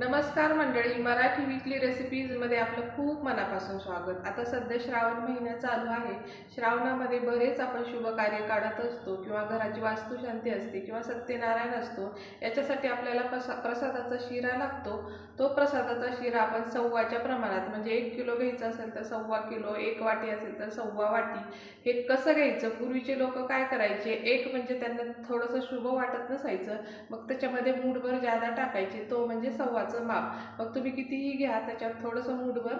नमस्कार मंडळी मराठी विकली रेसिपीजमध्ये आपलं खूप मनापासून स्वागत. आता सध्या श्रावण महिना चालू आहे. श्रावणामध्ये बरेच आपण शुभ कार्य काढत असतो किंवा घराची वास्तुशांती असते किंवा सत्यनारायण असतो याच्यासाठी आपल्याला प्रसा प्रसादाचा शिरा लागतो. तो प्रसादाचा शिरा आपण सव्वाच्या प्रमाणात म्हणजे एक किलो घ्यायचा असेल तर सव्वा किलो एक वाटी असेल तर सव्वा वाटी हे कसं घ्यायचं? पूर्वीचे लोक काय करायचे? एक म्हणजे त्यांना थोडंसं शुभ वाटत नसायचं. मग त्याच्यामध्ये मूठभर जादा टाकायचे. तो म्हणजे सव्वाचं माप. मग तुम्ही कितीही घ्या त्याच्यात थोडंसं मूठभर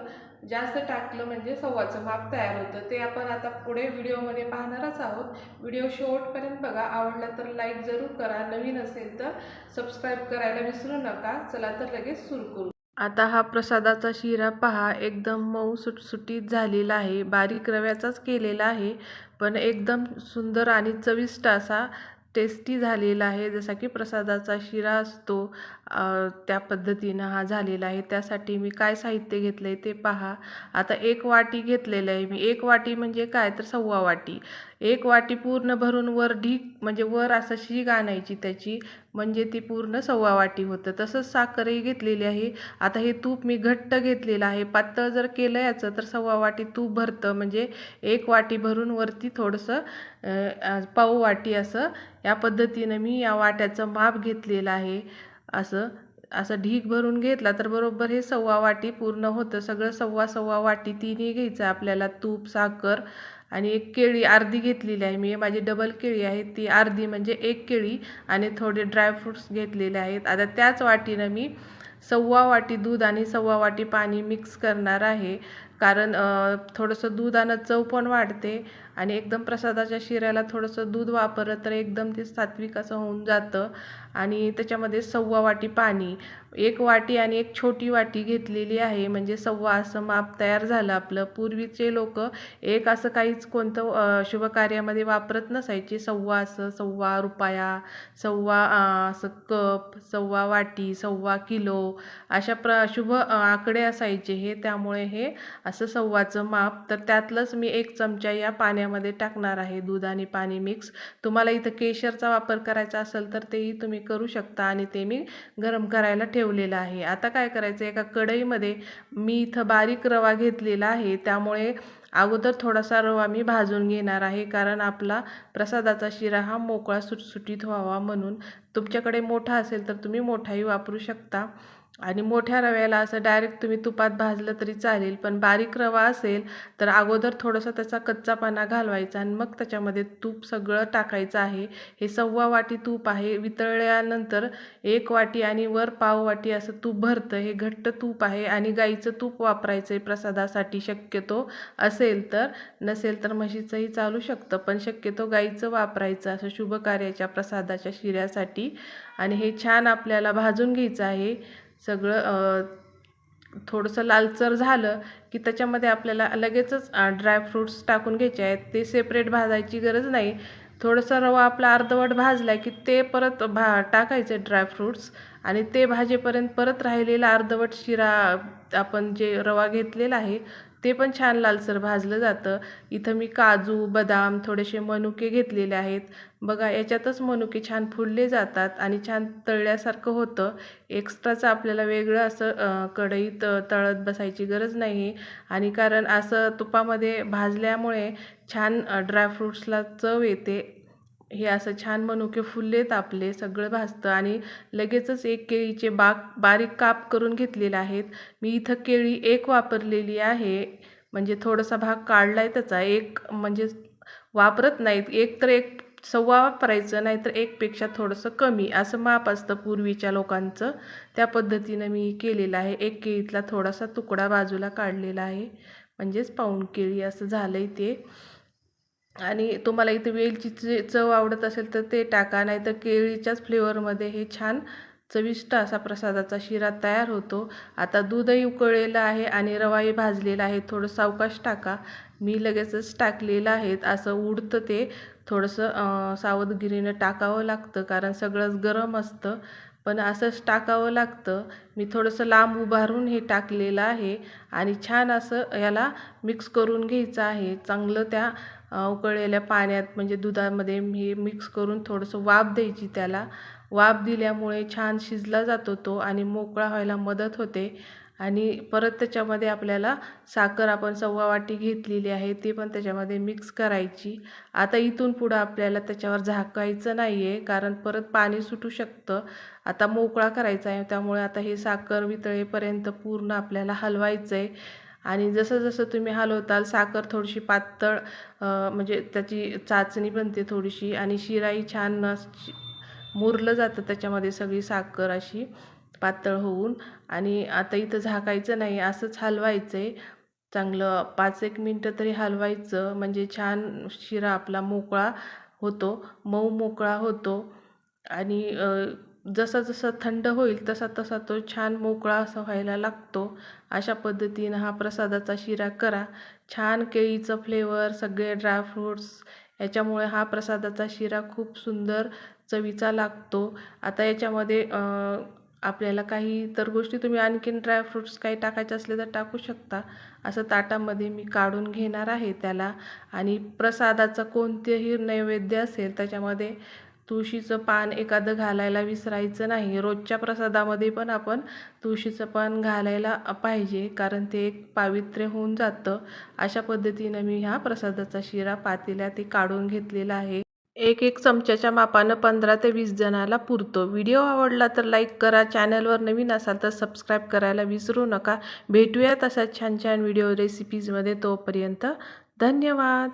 जास्त टाकलं म्हणजे सव्वाचं माप तयार होतं. ते आपण आता पुढे व्हिडिओमध्ये पाहणारच आहोत. व्हिडिओ शेवटपर्यंत बघा. आवडला तर लाईक जरूर करा. नवीन असेल तर सबस्क्राईब करायला विसरू नका. चला तर लगेच सुरू करू. आता हा प्रसादाचा शिरा पहा. एकदम मऊ सुटसुटीत झालेला आहे. बारीक रव्याचाच केलेला आहे. पण एकदम सुंदर आणि चविष्ट असा टेस्टी झालेला आहे. जसा की प्रसादाचा शिरा असतो त्या पद्धतीनं हा झालेला आहे. त्यासाठी मी काय साहित्य घेतलं आहे ते पहा. आता एक वाटी घेतलेलं आहे मी. एक वाटी म्हणजे काय? तर सव्वा वाटी. एक वाटी पूर्ण भरून वर ढीक म्हणजे वर असं शीग आणायची त्याची म्हणजे ती पूर्ण सव्वा वाटी होतं. तसंच साखरही घेतलेली आहे. आता हे तूप मी घट्ट घेतलेलं आहे. पातळ जर केलं याचं तर सव्वा वाटी तूप भरतं. म्हणजे एक वाटी भरून वरती थोडंसं पाव पाऊ वाटी असं या पद्धतीनं मी या वाट्याचं माप घेतलेलं आहे. असं असं ढीक भरून घेतला तर बरोबर हे सव्वा वाटी पूर्ण होतं. सगळं सव्वा सव्वा वाटी तिन्ही घ्यायचं आपल्याला. तूप साखर आणि एक केळी अर्धी घेतलेली आहे. मी माझी डबल केळी आहे. ती अर्धी म्हणजे एक केळी आणि थोडे ड्रायफ्रूट्स घेतलेले आहेत. आता त्याच वाटीनं मी सव्वा वाटी दूध आणि सव्वा वाटी पाणी मिक्स करणार आहे. कारण थोडंसं दूध आणि चव पण वाढते. आणि एकदम प्रसादाच्या शिऱ्याला थोडंसं दूध वापरलं तर एकदम ते सात्विक असं होऊन जातं. आणि त्याच्यामध्ये सव्वा वाटी पाणी एक वाटी आणि एक छोटी वाटी घेतलेली आहे. म्हणजे सव्वा असं माप तयार झालं आपलं. पूर्वीचे लोक एक असं काहीच कोणतं शुभकार्यामध्ये शुभ कार्यामध्ये वापरत नसायचे. सव्वा असं सव्वा रुपया सव्वा असं कप सव्वा वाटी सव्वा किलो अशा प्र शुभ आकडे असायचे. हे त्यामुळे हे असं सव्वाचं माप. तर त्यातलंच मी एक चमचा या पाण्यामध्ये टाकणार आहे दूध आणि पाणी मिक्स तुम्हाला इथं केशरचा वापर करायचा असेल तर तेही तुम्ही करू शकता आणि ते मी गरम करायला ठेवलेलं आहे. आता काय करायचं एका कढईमध्ये मी इथं बारीक रवा घेतलेला आहे. त्यामुळे अगोदर थोडासा रवा मी भाजून घेणार आहे कारण आपला प्रसादाचा शिरा हा मोकळा सुटसुटीत व्हावा म्हणून. तुमच्याकडे मोठा असेल तर तुम्ही मोठाही वापरू शकता. आणि मोठ्या रव्याला असं डायरेक्ट तुम्ही तुपात भाजलं तरी चालेल पण बारीक रवा असेल तर अगोदर थोडंसं त्याचा कच्चापणा घालवायचा आणि मग त्याच्यामध्ये तूप सगळं टाकायचं आहे. हे सव्वा वाटी तूप आहे वितळल्यानंतर एक वाटी आणि वर पाव वाटी असं तूप भरतं. हे घट्ट तूप आहे आणि गाईचं तूप वापरायचं आहे प्रसादासाठी शक्यतो असेल तर. नसेल तर म्हशीचंही चालू शकतं पण शक्यतो गाईचं वापरायचं असं शुभ कार्याच्या प्रसादाच्या शिऱ्यासाठी. आणि हे छान आपल्याला भाजून घ्यायचं आहे. सगळं थोडंसं लालसर झालं की त्याच्यामध्ये आपल्याला लगेचच ड्रायफ्रूट्स टाकून घ्यायचे आहेत. ते सेपरेट भाजायची गरज नाही. थोडंसं रवा आपला अर्धवट भाजला की ते परत भा टाकायचे ड्रायफ्रूट्स आणि ते भाजेपर्यंत परत राहिलेला अर्धवट शिरा आपण जे रवा घेतलेला आहे ते पण छान लालसर भाजलं जातं. इथं मी काजू बदाम थोडेसे मनुके घेतलेले आहेत. बघा याच्यातच मनुके छान फुलले जातात आणि छान तळल्यासारखं होतं. एक्स्ट्राचं आपल्याला वेगळं असं कढईत तळत बसायची गरज नाही आणि कारण असं तुपामध्ये भाजल्यामुळे छान ड्रायफ्रूट्सला चव येते. हे असं छान मनुके फुललेत आपले सगळं भाजतं आणि लगेचच एक केळीचे बाग बारीक काप करून घेतलेले आहेत. मी इथं केळी एक वापरलेली आहे. म्हणजे थोडासा भाग काढला आहे त्याचा. एक म्हणजे वापरत नाहीत. एक तर एक सव्वा वापरायचं नाहीतर एकपेक्षा थोडंसं कमी. असं माप असतं पूर्वीच्या लोकांचं. त्या पद्धतीनं मी केलेलं आहे. एक केळीतला थोडासा तुकडा बाजूला काढलेला आहे. म्हणजेच पाऊण केळी असं झालं आहे ते. आणि तुम्हाला इथे वेलचीची चव आवडत असेल तर ते टाका नाहीतर केळीच्याच फ्लेवरमध्ये हे छान चविष्ट असा प्रसादाचा शिरा तयार होतो. आता दूधही उकळलेलं आहे आणि रवाही भाजलेला आहे. थोडं सावकाश टाका. मी लगेचच टाकलेलं आहे. असं उडतं ते. थोडंसं सावधगिरीनं टाकावं लागतं कारण सगळंच गरम असतं. पण असंच टाकावं लागतं. मी थोडंसं लांब उभारून हे टाकलेलं आहे. आणि छान असं याला मिक्स करून घ्यायचं आहे. चांगलं त्या उकळलेल्या पाण्यात म्हणजे दुधामध्ये हे मिक्स करून थोडंसं वाफ द्यायची त्याला. वाफ दिल्यामुळे छान शिजला जातो तो आणि मोकळा व्हायला मदत होते. आणि परत त्याच्यामध्ये आपल्याला साखर आपण सव्वा वाटी घेतलेली आहे ती पण त्याच्यामध्ये मिक्स करायची. आता इथून पुढं आपल्याला त्याच्यावर झाकायचं नाही आहे कारण परत पाणी सुटू शकतं. आता मोकळा करायचा आहे त्यामुळे आता हे साखर वितळेपर्यंत पूर्ण आपल्याला हलवायचं आहे आणि जसं जसं तुम्ही हलवताल साखर थोडीशी पातळ म्हणजे त्याची चाचणी बनते थोडीशी आणि शिराही छान मुरलं जातं त्याच्यामध्ये सगळी साखर अशी पातळ होऊन. आणि आता इथं झाकायचं नाही असंच हलवायचं आहे चांगलं पाच एक मिनटं तरी हलवायचं म्हणजे छान शिरा आपला मोकळा होतो मऊ मोकळा होतो. आणि जसा जसा थंड होईल तसा तसा तो छान मोकळा असा व्हायला लागतो. अशा पद्धतीनं हा प्रसादाचा शिरा करा. छान केळीचं फ्लेवर सगळे ड्रायफ्रूट्स याच्यामुळे हा प्रसादाचा शिरा खूप सुंदर चवीचा लागतो. आता याच्यामध्ये आपल्याला काही इतर गोष्टी तुम्ही आणखीन ड्रायफ्रूट्स काही टाकायचे असले तर टाकू शकता. असं ताटामध्ये मी काढून घेणार आहे त्याला. आणि प्रसादाचं कोणतेही नैवेद्य असेल त्याच्यामध्ये तुळशीचं पान एखादं घालायला विसरायचं नाही. रोजच्या प्रसादामध्ये पण आपण तुळशीचं पान घालायला पाहिजे कारण ते एक पावित्र्य होऊन जातं. अशा पद्धतीनं मी ह्या प्रसादाचा शिरा पातेल्या ते काढून घेतलेला आहे. एक एक चमच्याच्या मापानं पंधरा ते वीस जणाला पुरतो. व्हिडिओ आवडला तर लाईक करा. चॅनलवर नवीन असाल तर सबस्क्राईब करायला विसरू नका. भेटूया तसा छान छान व्हिडिओ रेसिपीजमध्ये तोपर्यंत धन्यवाद.